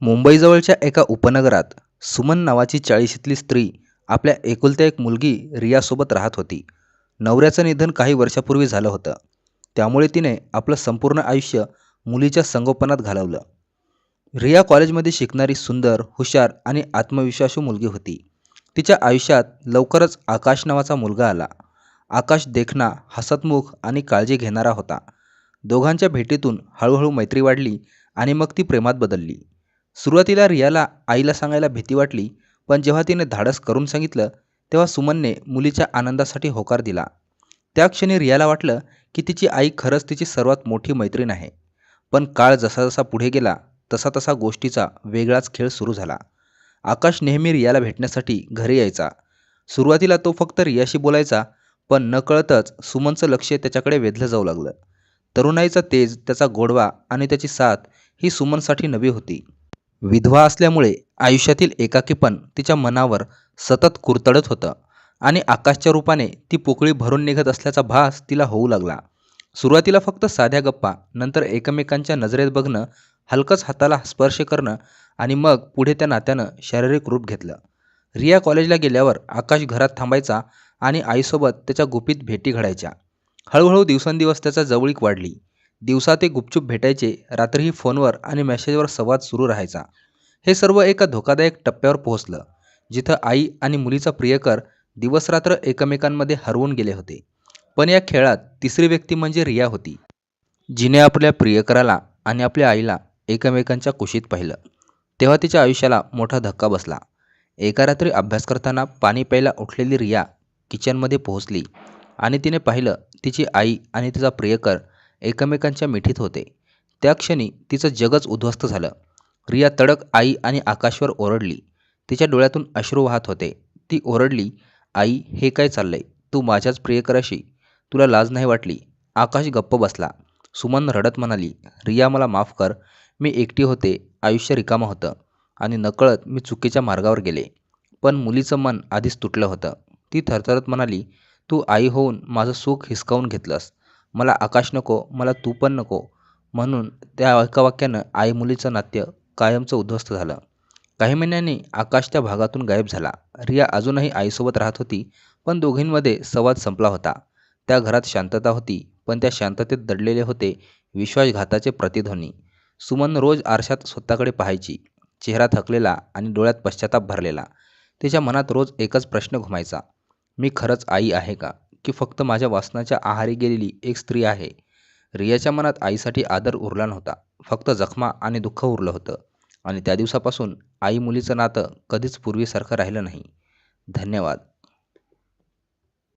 मुंबईजवळच्या एका उपनगरात सुमन नावाची चाळीशीतली स्त्री आपल्या एकुलत्या एक मुलगी रियासोबत राहत होती. नवऱ्याचं निधन काही वर्षापूर्वी झालं होतं. त्यामुळे तिने आपलं संपूर्ण आयुष्य मुलीच्या संगोपनात घालवलं. रिया कॉलेजमध्ये शिकणारी सुंदर हुशार आणि आत्मविश्वासू मुलगी होती. तिच्या आयुष्यात लवकरच आकाश नावाचा मुलगा आला. आकाश देखणा हसतमुख आणि काळजी घेणारा होता. दोघांच्या भेटीतून हळूहळू मैत्री वाढली आणि मग ती प्रेमात बदलली. सुरुवातीला रियाला आईला सांगायला भीती वाटली पण जेव्हा तिने धाडस करून सांगितलं तेव्हा सुमनने मुलीच्या आनंदासाठी होकार दिला. त्या क्षणी रियाला वाटलं की तिची आई खरंच तिची सर्वात मोठी मैत्रीण आहे. पण काळ जसा जसा पुढे गेला तसा तसा गोष्टीचा वेगळाच खेळ सुरू झाला. आकाश नेहमी रियाला भेटण्यासाठी घरी यायचा. सुरुवातीला तो फक्त रियाशी बोलायचा पण नकळतच सुमनचं लक्ष त्याच्याकडे वेधलं जाऊ लागलं. तरुणाईचा तेज त्याचा गोडवा आणि त्याची साथ ही सुमनसाठी नवी होती. विधवा असल्यामुळे आयुष्यातील एकाकीपण तिच्या मनावर सतत कुरतडत होतं आणि आकाशच्या रूपाने ती पोकळी भरून निघत असल्याचा भास तिला होऊ लागला. सुरुवातीला फक्त साध्या गप्पा नंतर एकमेकांच्या नजरेत बघणं हलकंच हाताला स्पर्श करणं आणि मग पुढे त्या नात्यानं शारीरिक रूप घेतलं. रिया कॉलेजला गेल्यावर आकाश घरात थांबायचा आणि आईसोबत त्याच्या गुपित भेटी घडायच्या. हळूहळू दिवसेंदिवस त्याचा जवळीक वाढली. दिवसा ते गुपचूप भेटायचे रात्रीही फोनवर आणि मेसेजवर संवाद सुरू राहायचा. हे सर्व एका धोकादायक टप्प्यावर पोहोचलं जिथं आई आणि मुलीचा प्रियकर दिवसरात्र एकमेकांमध्ये हरवून गेले होते. पण या खेळात तिसरी व्यक्ती म्हणजे रिया होती. जिने आपल्या प्रियकराला आणि आपल्या आईला एकमेकांच्या कुशीत पाहिलं. तेव्हा तिच्या आयुष्याला मोठा धक्का बसला. एका रात्री अभ्यास करताना पाणी प्यायला उठलेली रिया किचनमध्ये पोहोचली आणि तिने पाहिलं तिची आई आणि तिचा प्रियकर एकमेकांच्या मिठीत होते. त्या क्षणी तिचं जगच उद्ध्वस्त झालं. रिया तडक आई आणि आकाशवर ओरडली. तिच्या डोळ्यातून अश्रू वाहत होते. ती ओरडली आई हे काय चाललंय? तू माझ्याच प्रियकराशी तुला लाज नाही वाटली? आकाश गप्प बसला. सुमन रडत म्हणाली रिया मला माफ कर. मी एकटी होते. आयुष्य रिकामं होतं. आणि नकळत मी चुकीच्या मार्गावर गेले. पण मुलीचं मन आधीच तुटलं होतं. ती थरथरत म्हणाली तू आई होऊन माझं सुख हिसकावून घेतलंस. मला आकाश नको मला तू पण नको. म्हणून त्या एका वाक्यानं आई मुलीचं नात्य कायमचं उद्ध्वस्त झालं. काही महिन्यांनी आकाश त्या भागातून गायब झाला. रिया अजूनही आईसोबत राहत होती पण दोघींमध्ये संवाद संपला होता. त्या घरात शांतता होती पण त्या शांततेत दडलेले होते विश्वासघाताचे प्रतिध्वनी. सुमन रोज आरशात स्वतःकडे पाहायची चेहरा थकलेला आणि डोळ्यात पश्चाताप भरलेला. तिच्या मनात रोज एकच प्रश्न घुमायचा मी खरंच आई आहे का? की फक्त माझ्या वासनाच्या आहारी गेलेली एक स्त्री आहे. रियाच्या मनात आईसाठी आदर उरला नव्हता. फक्त जखमा आणि दुःख उरलं होतं. आणि त्या दिवसापासून आई मुलीचं नातं कधीच पूर्वीसारखं राहिलं नाही. धन्यवाद.